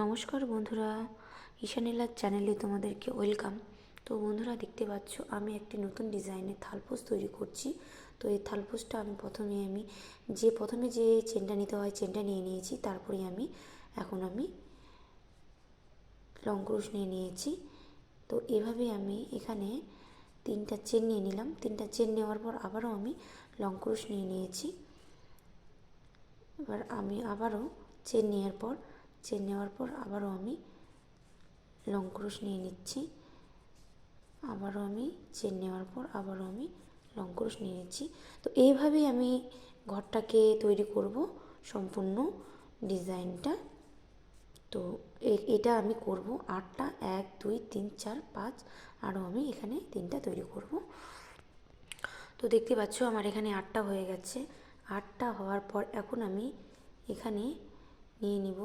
নমস্কার বন্ধুরা, ঈশানীলার চ্যানেলে তোমাদেরকে ওয়েলকাম তো বন্ধুরা, দেখতে পাচ্ছ, আমি একটি নতুন ডিজাইনের থালপোস তৈরি করছি। তো এই থালপোসটা আমি প্রথমে আমি যে, প্রথমে যে চেনটা নিতে হয় চেনটা নিয়ে নিয়েছি। তারপরে আমি, এখন আমি লং ক্রুশ নিয়ে নিয়েছি। তো এভাবে আমি এখানে তিনটা চেন নিয়ে নিলাম। তিনটা চেন নেওয়ার পর আবারও আমি লং ক্রুশ নিয়ে নিয়েছি। এবার আমি আবারও চেন নেওয়ার পর চেন নেওয়ার পর আবারও আমি লং ক্রুশ নিয়ে নিচ্ছি। আবারও আমি চেন নেওয়ার পর আবারও আমি লং ক্রুশ নিয়ে নিচ্ছি। তো এইভাবেই আমি ঘরটাকে তৈরি করব, সম্পূর্ণ ডিজাইনটা। তো এটা আমি করব আটটা, এক, দুই, তিন, চার, পাঁচ, আরও আমি এখানে তিনটা তৈরি করব। তো দেখতে পাচ্ছ আমার এখানে আটটা হয়ে গেছে। আটটা হওয়ার পর এখন আমি এখানে নিয়ে নিব।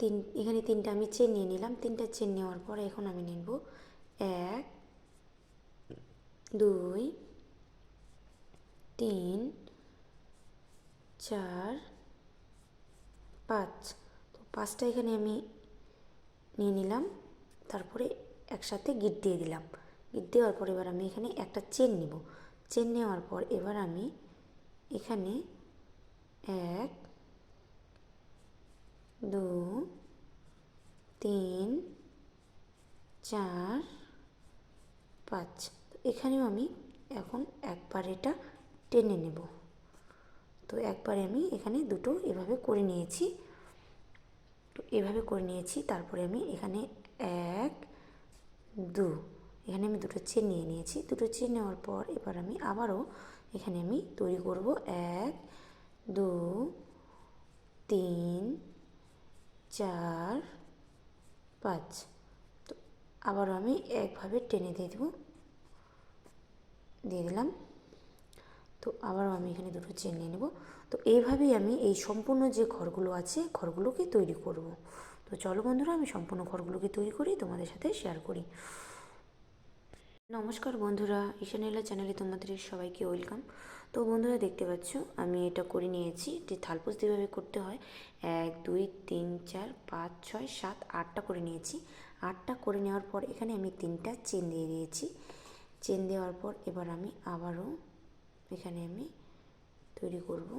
তিন, এখানে তিনটা আমি চেন নিয়ে নিলাম। তিনটা চেন নেওয়ার পর এখন আমি নেব এক, দুই, তিন, চার, পাঁচ। তো পাঁচটা এখানে আমি নিয়ে নিলাম। তারপরে একসাথে গিট দিয়ে দিলাম। গিট দেওয়ার পর এবার আমি এখানে একটা চেন নিব। চেন নেওয়ার পর এবার আমি এখানে এক দু, তিন, চার, পাঁচ। এখানেও আমি এখন একবার এটা টেনে নেব। তো একবারে আমি এখানে দুটো এভাবে করে নিয়েছি। তো এভাবে করে নিয়েছি, তারপরে আমি এখানে এক, দু। এখানে আমি দুটো চেন নিয়ে নিয়েছি। দুটো চেন নেওয়ার পর এবার আমি আবারও এখানে আমি তৈরি করব। এক, দু, তিন চার, পাঁচ। তো আবারও আমি একভাবে টেনে দিয়ে দেবো। দিয়ে দিলাম। তো আবারও আমি এখানে দুটো চেন নিয়ে নেব। তো এইভাবেই আমি এই সম্পূর্ণ যে ঘরগুলো আছে, ঘরগুলোকে তৈরি করব। তো চলো বন্ধুরা, আমি সম্পূর্ণ ঘরগুলোকে তৈরি করি, তোমাদের সাথে শেয়ার করি। নমস্কার বন্ধুরা ঈশানীলা চ্যানেলে তোমাদের সবাইকে ওয়েলকাম তো বন্ধুরা দেখতে পাচ্ছ, আমি এটা করে নিয়েছি যে থালপোস যেভাবে করতে হয়, এক, দুই, তিন, চার, পাঁচ, ছয়, সাত, আটটা করে নিয়েছি। আটটা করে নেওয়ার পর এখানে আমি তিনটা চেন দিয়ে দিয়েছি। চেন দেওয়ার পর এবার আমি আবারও এখানে আমি তৈরি করব।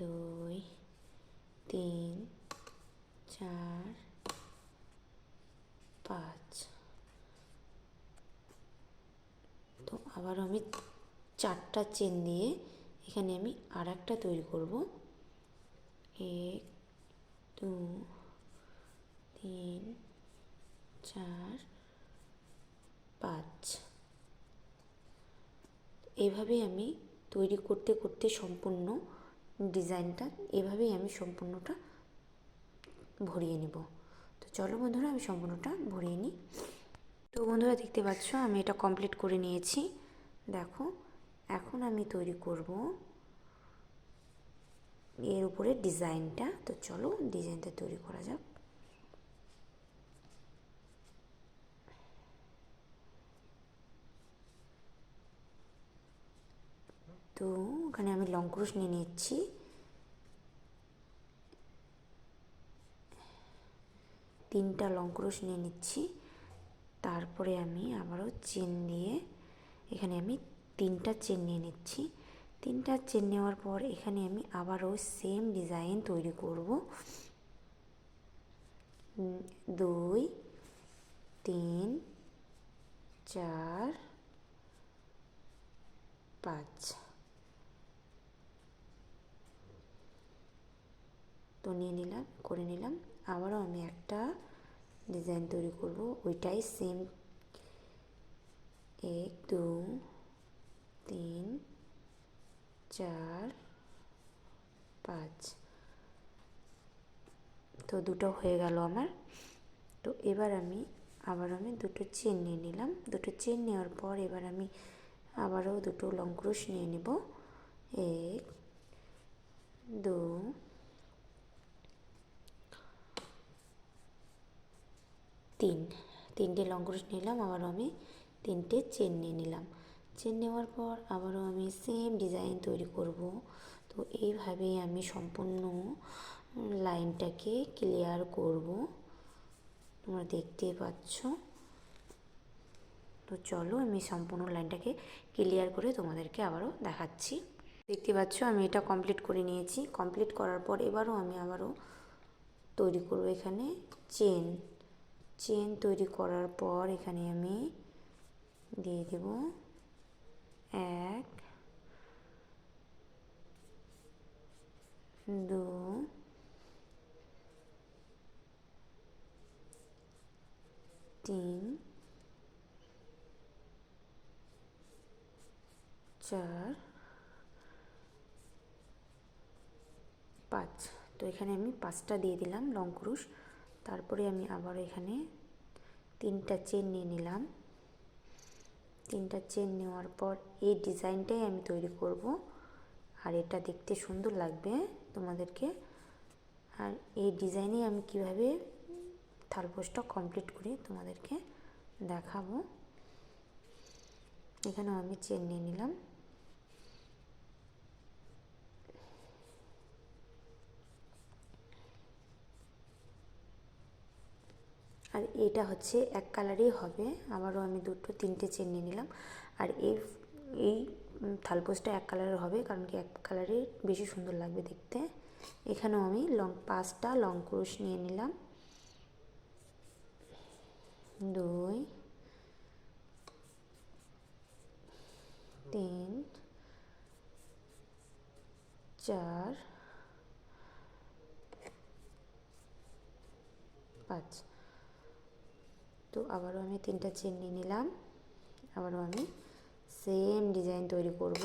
দুই, তিন, চার, পাঁচ। তো আবারও আমি চারটা চেন দিয়ে এখানে আমি আর একটা তৈরি করব। এক, দু, তিন, চার, পাঁচ। এভাবেই আমি তৈরি করতে করতে সম্পূর্ণ ডিজাইনটা, এভাবেই আমি সম্পূর্ণটা ভরিয়ে নেব। তো চলো বন্ধুরা, আমি সম্পূর্ণটা ভরিয়ে নিই। তো বন্ধুরা, দেখতে পাচ্ছ, আমি এটা কমপ্লিট করে নিয়েছি। দেখো এখন আমি তৈরি করব এর উপরে ডিজাইনটা। তো চলো ডিজাইনটা তৈরি করা যাক। তো ওখানে আমি লং ক্রুশ নিয়ে নিচ্ছি। তিনটা লং ক্রুশ নিয়ে নিচ্ছি। তারপরে আমি আবারও চেন দিয়ে এখানে আমি তিনটা চেন নিয়ে নিচ্ছি। তিনটা চেন নেওয়ার পর এখানে আমি আবারও সেম ডিজাইন তৈরি করব। দুই, তিন, চার, পাঁচ। তো নিয়ে নিলাম, করে নিলাম। আবারও আমি একটা ডিজাইন তৈরি করব। ওইটাই সেম এক দু তিন, চার, পাঁচ। তো দুটো হয়ে গেল আমার। তো এবার আমি, আবার আমি দুটো চেন নিয়ে নিলাম। দুটো চেন নেওয়ার পর এবার আমি আবারও দুটো লং ক্রুশ নিয়ে নেব। এক, দু, তিন। তিনটে লং ক্রুশ নিলাম আবার আমি তিনটে চেন নিয়ে নিলাম। চেন নেওয়ার পর আবারও আমি সেম ডিজাইন তৈরি করব। তো এইভাবেই আমি সম্পূর্ণ লাইনটাকে ক্লিয়ার করব। তোমরা দেখতেই পাচ্ছ। তো চলো আমি সম্পূর্ণ লাইনটাকে ক্লিয়ার করে তোমাদেরকে আবারও দেখাচ্ছি। দেখতে পাচ্ছ আমি এটা কমপ্লিট করে নিয়েছি। কমপ্লিট করার পর এবারও আমি আবারও তৈরি করব এখানে চেন। চেন তৈরি করার পর এখানে আমি দিয়ে দেব। এক, দু, তিন, চার, পাঁচ। তো এখানে আমি পাঁচটা দিয়ে দিলাম লং ক্রুশ তারপরে আমি আবার এখানে তিনটা চেন নিয়ে নিলাম। তিনটা চেন নেওয়ার পর এই ডিজাইনটাই আমি তৈরি করব। আর এটা দেখতে সুন্দর লাগবে তোমাদেরকে। আর এই ডিজাইনে আমি কীভাবে থালপোসটা কমপ্লিট করি তোমাদেরকে দেখাবো। এখানেও আমি চেন নিয়ে নিলাম। আর এটা হচ্ছে এক কালারই হবে। আবারও আমি দুটো, তিনটে চেন নিয়ে নিলাম। আর এই এই থালপোসটা এক কালারের হবে, কারণ কি এক কালারে বেশি সুন্দর লাগবে দেখতে। এখানেও আমি লং, পাঁচটা লং ক্রুশ নিয়ে নিলাম। দুই, তিন, চার, পাঁচ। তো আবারও আমি তিনটা চেন নিয়ে নিলাম। আবারও আমি সেম ডিজাইন তৈরি করব।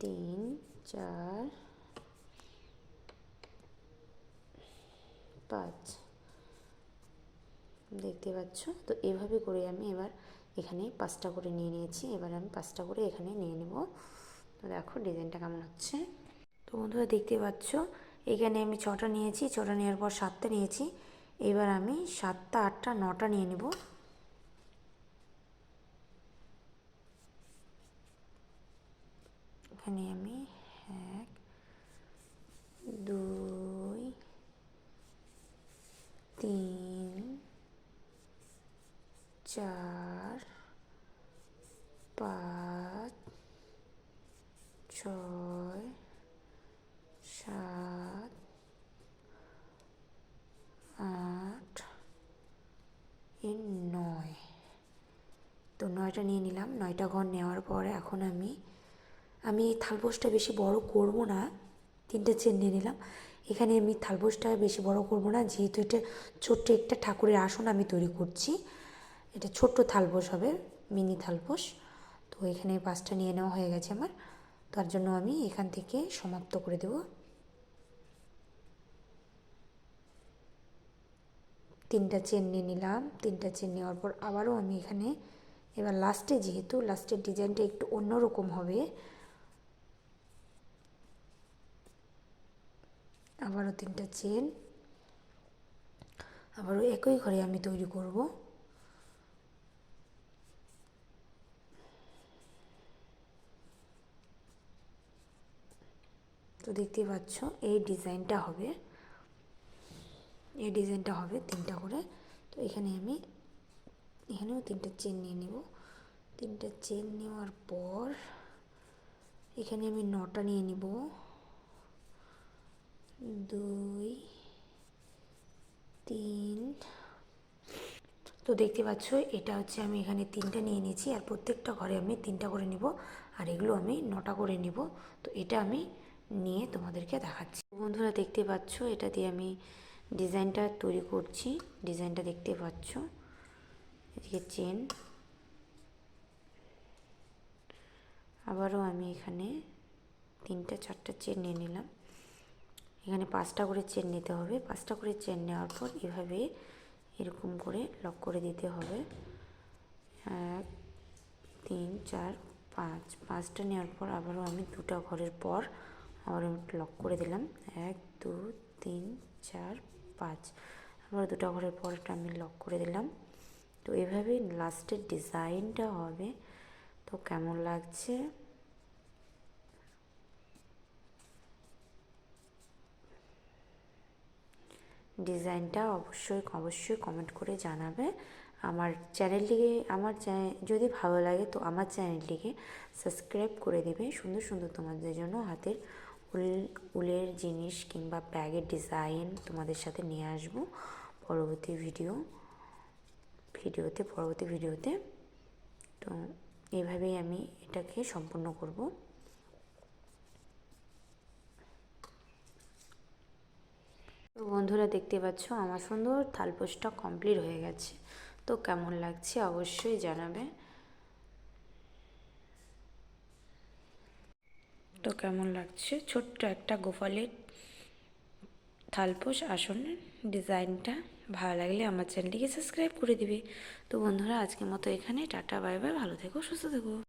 তিন, চার, পাঁচ। দেখতে পাচ্ছ? তো এভাবে করে আমি এবার এখানে পাঁচটা করে নিয়ে নিয়েছি। এবার আমি পাঁচটা করে এখানে নিয়ে নেব। তো দেখো ডিজাইনটা কেমন হচ্ছে। তো বন্ধুরা দেখতে পাচ্ছ? এখানে আমি ছটা নিয়েছি। ছটা নেওয়ার পর সাতটা নিয়েছি। এবার আমি সাতটা আটটা নটা নিয়ে নেব। এখানে আমি এক দুই তিন চার পাঁচ ছয় সাত আট এই নয় তো নয়টা নিয়ে নিলাম। নয়টা ঘর নেওয়ার পরে এখন আমি আমি এই থালপোসটা বেশি বড় করব না। তিনটে চেন নিয়ে নিলাম। এখানে আমি থালপোসটা বেশি বড় করব না। যেহেতু এটা ছোট্ট একটা ঠাকুরের আসন আমি তৈরি করছি। এটা ছোট্ট থালপোস হবে, মিনি থালপোস। তো এখানে পাঁচটা নিয়ে নেওয়া হয়ে গেছে আমার। তার জন্য আমি এখান থেকে সমাপ্ত করে দেব। তিনটা চেন নিয়ে নিলাম। তিনটা চেন নেওয়ার পর আবারও আমি এখানে এবার লাস্টে যেহেতু লাস্টের ডিজাইনটা একটু অন্যরকম হবে। আবারও তিনটা চেন আবারও একই ঘরে আমি তৈরি করব। তো দেখতেই পাচ্ছ, এই ডিজাইনটা হবে। এই ডিজাইনটা হবে তিনটা করে। তো এখানে আমি এখানেও তিনটা চেন নিয়ে নেব। তিনটা চেন নেওয়ার পর এখানে আমি নটা নিয়ে নিব। দুই, তিন। তো দেখতে পাচ্ছ, এটা হচ্ছে আমি এখানে তিনটা নিয়ে নিয়েছি আর প্রত্যেকটা ঘরে আমি তিনটা করে নিব আর এগুলো আমি নটা করে নিব। তো এটা আমি নিয়ে তোমাদেরকে দেখাচ্ছি। বন্ধুরা, দেখতে পাচ্ছ, এটা দিয়ে আমি ডিজাইনটা তৈরি করছি। ডিজাইনটা দেখতে পাচ্ছ। এদিকে চেন। আবারও আমি এখানে তিনটা, চারটা চেন নিয়ে নিলাম। এখানে পাঁচটা করে চেন নিতে হবে। পাঁচটা করে চেন নেওয়ার পর এভাবে এরকম করে লক করে দিতে হবে। এক, তিন, চার, পাঁচ। পাঁচটা নেওয়ার পর আবারও আমি দুটা ঘরের পর আবার আমি লক করে দিলাম। এক, দু, তিন, চার, পাঁচ। আবার দুটো ঘরের পরটা আমি লক করে দিলাম। তো এভাবে লাস্টের ডিজাইনটা হবে। তো কেমন লাগছে? ডিজাইনটা অবশ্যই অবশ্যই কমেন্ট করে জানাবে। আমার চ্যানেলটিকে, আমার যদি ভালো লাগে তো আমার চ্যানেলটিকে সাবস্ক্রাইব করে দেবে। সুন্দর সুন্দর তোমাদের জন্য হাতের উল, উলের জিনিস কিংবা ব্যাগের ডিজাইন তোমাদের সাথে নিয়ে আসব পরবর্তী ভিডিও ভিডিওতে, পরবর্তী ভিডিওতে। তো এইভাবেই আমি এটাকে সম্পূর্ণ করব। তো বন্ধুরা, দেখতে পাচ্ছ আমার সুন্দর থালপোষটা কমপ্লিট হয়ে গেছে। তো কেমন লাগছে অবশ্যই জানাবে। তো কেমন লাগছে? ছোট্ট একটা গোপালের থালপোষ আসনের ডিজাইনটা। ভালো লাগলে আমার চ্যানেলটিকে সাবস্ক্রাইব করে দিবে। তো বন্ধুরা, আজকের মতো এখানে টাটা, বাই বাই, ভালো থেকো, সুস্থ থেকো।